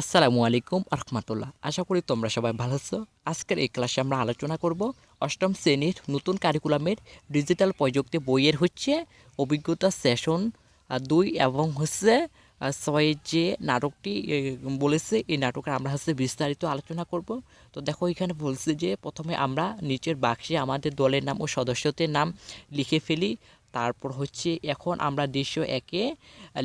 আসসালামু আলাইকুম রহমতুল্লাহ আশা করি তোমরা সবাই ভালো আছো। আজকের এই ক্লাসে আমরা আলোচনা করব অষ্টম শ্রেণির নতুন কারিকুলামের ডিজিটাল প্রযুক্তি বইয়ের হচ্ছে অভিজ্ঞতা সেশন দুই এবং হচ্ছে ছয়ের যে নাটকটি বলেছে, এই নাটকের আমরা হচ্ছে বিস্তারিত আলোচনা করব। তো দেখো, এখানে বলছে যে প্রথমে আমরা নিচের বাক্সে আমাদের দলের নাম ও সদস্যদের নাম লিখে ফেলি। তারপর হচ্ছে এখন আমরা দৃশ্য একে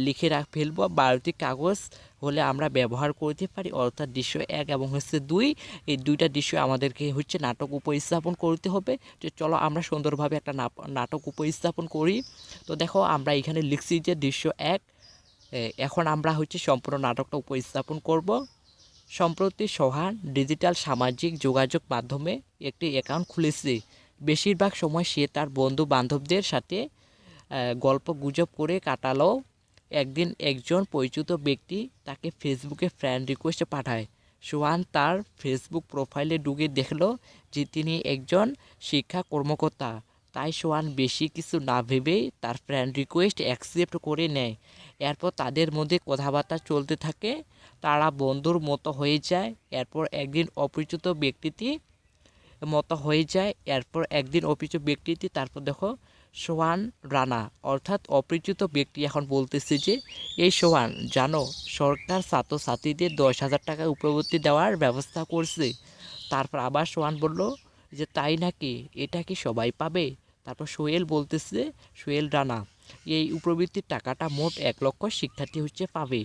লিখে রাখ, ফেলব। বারোটি কাগজ হলে আমরা ব্যবহার করতে পারি, অর্থাৎ দৃশ্য এক এবং হচ্ছে দুই। এই দুইটা দৃশ্য আমাদেরকে হচ্ছে নাটক উপস্থাপন করতে হবে। তো চলো আমরা সুন্দরভাবে একটা নাটক উপস্থাপন করি। তো দেখো আমরা এখানে লিখছি যে দৃশ্য এক এখন আমরা হচ্ছে সম্পূর্ণ নাটকটা উপস্থাপন করব। সম্প্রতি সোহান ডিজিটাল সামাজিক যোগাযোগ মাধ্যমে একটি অ্যাকাউন্ট খুলেছে। বেশিরভাগ সময় সে তার বন্ধু বান্ধবদের সাথে গল্প গুজব করে কাটালো। একদিন একজন পরিচিত ব্যক্তি তাকে ফেসবুকে ফ্রেন্ড রিকোয়েস্ট পাঠায়। সোহান তার ফেসবুক প্রোফাইলে ঢুকে দেখল যে তিনি একজন শিক্ষা কর্মকর্তা। তাই সোহান বেশি কিছু না ভেবেই তার ফ্রেন্ড রিকোয়েস্ট অ্যাকসেপ্ট করে নেয়। এরপর তাদের মধ্যে কথাবার্তা চলতে থাকে। তারা বন্ধুর মতো হয়ে যায়। এরপর একদিন অপরিচিত ব্যক্তিটি মতো হয়ে যায়। এরপর একদিন অপরিচিত ব্যক্তিটি, তারপর দেখো সোহান রানা, অর্থাৎ অপরিচিত ব্যক্তি এখন বলতেছে যে, এই সোহান জানো, সরকার ছাত্রছাত্রীদের দশ হাজার টাকা উপবৃত্তি দেওয়ার ব্যবস্থা করছে। তারপর আবার সোহান বলল যে, তাই নাকি? এটা কি সবাই পাবে? তারপর সোহেল বলতেছে, সোহেল রানা, এই উপবৃত্তির টাকাটা মোট এক লক্ষ শিক্ষার্থী হচ্ছে পাবে।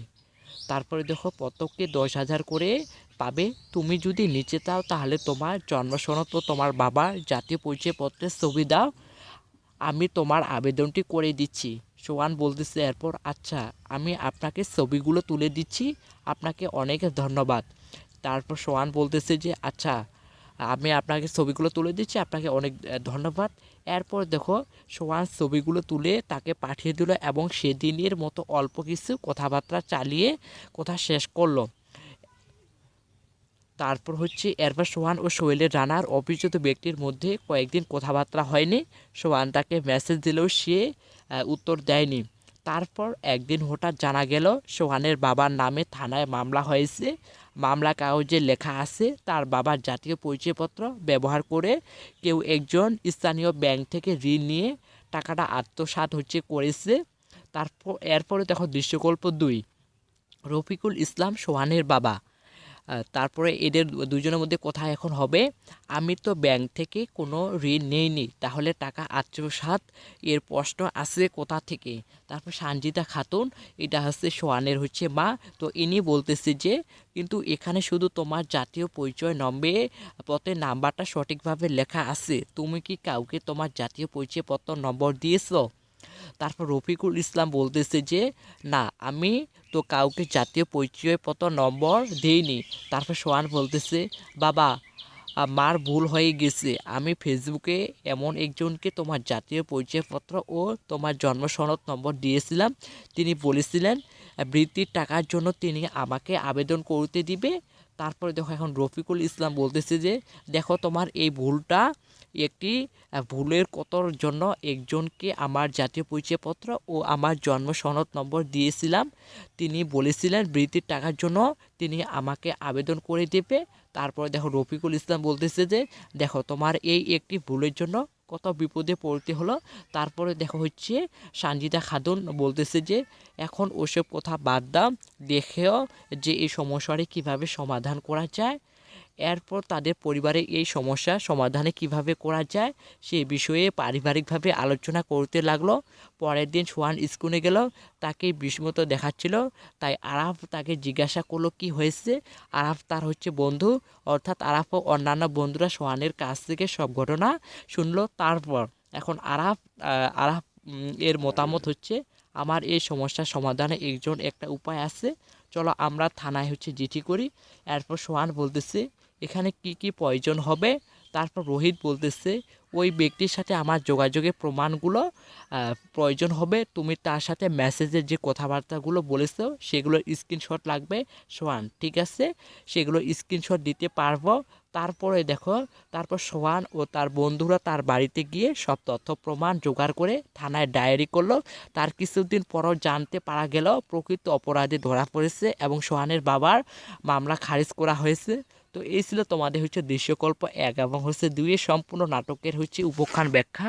তারপরে দেখো, প্রত্যেককে দশ হাজার করে পাবে। তুমি যদি নিচে চাও তাহলে তোমার জন্মসনদ তোমার বাবার জাতীয় পরিচয়পত্রের ছবি দাও আমি তোমার আবেদনটি করে দিচ্ছি। সোহান বলতেছে, এরপর আচ্ছা আমি আপনাকে ছবিগুলো তুলে দিচ্ছি। আপনাকে অনেক ধন্যবাদ। তারপর সোহান বলতেছে যে আচ্ছা আমি আপনাকে ছবিগুলো তুলে দিচ্ছি, আপনাকে অনেক ধন্যবাদ। এরপর দেখো, সোহান ছবিগুলো তুলে তাকে পাঠিয়ে দিল এবং সেদিনের মতো অল্প কিছু কথাবার্তা চালিয়ে কথা শেষ করল। তারপর হচ্ছে এরপর সোহান ও সোহেলের রানার অপরিচিত ব্যক্তির মধ্যে কয়েকদিন কথাবার্তা হয়নি। সোহান তাকে মেসেজ দিলেও সে উত্তর দেয়নি। তারপর একদিন হঠাৎ জানা গেল, সোহানের বাবার নামে থানায় মামলা হয়েছে। মামলা কাগজে লেখা আছে, তার বাবার জাতীয় পরিচয়পত্র ব্যবহার করে কেউ একজন স্থানীয় ব্যাংক থেকে ঋণ নিয়ে টাকাটা আত্মসাৎ হচ্ছে করেছে। তারপর এরপরে দেখো দৃশ্যকল্প দুই। রফিকুল ইসলাম, সোহানের বাবা। তারপরে এদের দুজনের মধ্যে কথা এখন হবে। আমি তো ব্যাংক থেকে কোনো ঋণ নেইনি, তাহলে টাকা আত্মসাৎ, এর প্রশ্ন আসে কোথা থেকে? তারপর সঞ্জিতা খাতুন, এটা হচ্ছে সোয়ানের হচ্ছে মা, তো ইনি বলতেছে যে, কিন্তু এখানে শুধু তোমার জাতীয় পরিচয় নম্বরে পথে নাম্বারটা সঠিকভাবে লেখা আছে। তুমি কি কাউকে তোমার জাতীয় পরিচয়পত্র নম্বর দিয়েছ? তারপর রফিকুল ইসলাম বলতেছে যে, না, আমি তো কাউকে জাতীয় পরিচয়পত্র নম্বর দেইনি। তারপর সোহান বলতেছে, বাবা মার ভুল হয়ে গেছে। আমি ফেসবুকে এমন একজনকে তোমার জাতীয় পরিচয়পত্র ও তোমার জন্ম সনদ নম্বর দিয়েছিলাম। তিনি বলেছিলেন, বৃত্তির টাকার জন্য তিনি আমাকে আবেদন করতে দিবে। তারপরে দেখো এখন রফিকুল ইসলাম বলতেছে যে, দেখো তোমার এই ভুলটা একটি ভুলের কতর জন্য একজনকে আমার জাতীয় পরিচয়পত্র ও আমার জন্ম সনদ নম্বর দিয়েছিলাম। তিনি বলেছিলেন বৃত্তির টাকার জন্য তিনি আমাকে আবেদন করে দেবে। তারপরে দেখো, রফিকুল ইসলাম বলতেছে যে, দেখো, তোমার এই একটি ভুলের জন্য কত বিপদে পড়তে হলো। তারপরে দেখো হচ্ছে, সানজিদা খাতুন বলতেছে যে, এখন ওসব কথা বাদ দাও। দেখেও যে এই সমস্যাটি কীভাবে সমাধান করা যায়। এরপর তাদের পরিবারে এই সমস্যা সমাধানে কীভাবে করা যায় সে বিষয়ে পারিবারিকভাবে আলোচনা করতে লাগল। পরের দিন সোহান স্কুলে গেল তাকে বিস্মত দেখাচ্ছিল। তাই আরাফ তাকে জিজ্ঞাসা করল, কি হয়েছে? আরাফ তার হচ্ছে বন্ধু। অর্থাৎ আরাফ ও অন্যান্য বন্ধুরা সোহানের কাছ থেকে সব ঘটনা শুনলো। তারপর এখন আরাফ আরাফ এর মতামত হচ্ছে, আমার এই সমস্যার সমাধানে একজন একটা উপায় আছে। চলো আমরা থানায় হচ্ছে জিটি করি। এরপর সোহান বলতেছে, এখানে কি কি প্রয়োজন হবে? তারপর রোহিত বলতেছে, ওই ব্যক্তির সাথে আমার যোগাযোগের প্রমাণগুলো প্রয়োজন হবে। তুমি তার সাথে মেসেজের যে কথাবার্তাগুলো বলেছ, সেগুলো স্ক্রিনশট লাগবে। সোহান, ঠিক আছে? সেগুলো স্ক্রিনশট দিতে পারব তারপরে দেখো, তারপর সোহান ও তার বন্ধুরা তার বাড়িতে গিয়ে সব তথ্য প্রমাণ জোগাড় করে থানায় ডায়েরি করল। তার কিছুদিন পরও জানতে পারা গেল, প্রকৃত অপরাধী ধরা পড়েছে এবং সোহানের বাবার মামলা খারিজ করা হয়েছে। তো এই ছিল তোমাদের হচ্ছে দৃশ্যকল্প এক এবং হচ্ছে দুইয়ের সম্পূর্ণ নাটকের হচ্ছে উপখ্যান ব্যাখ্যা।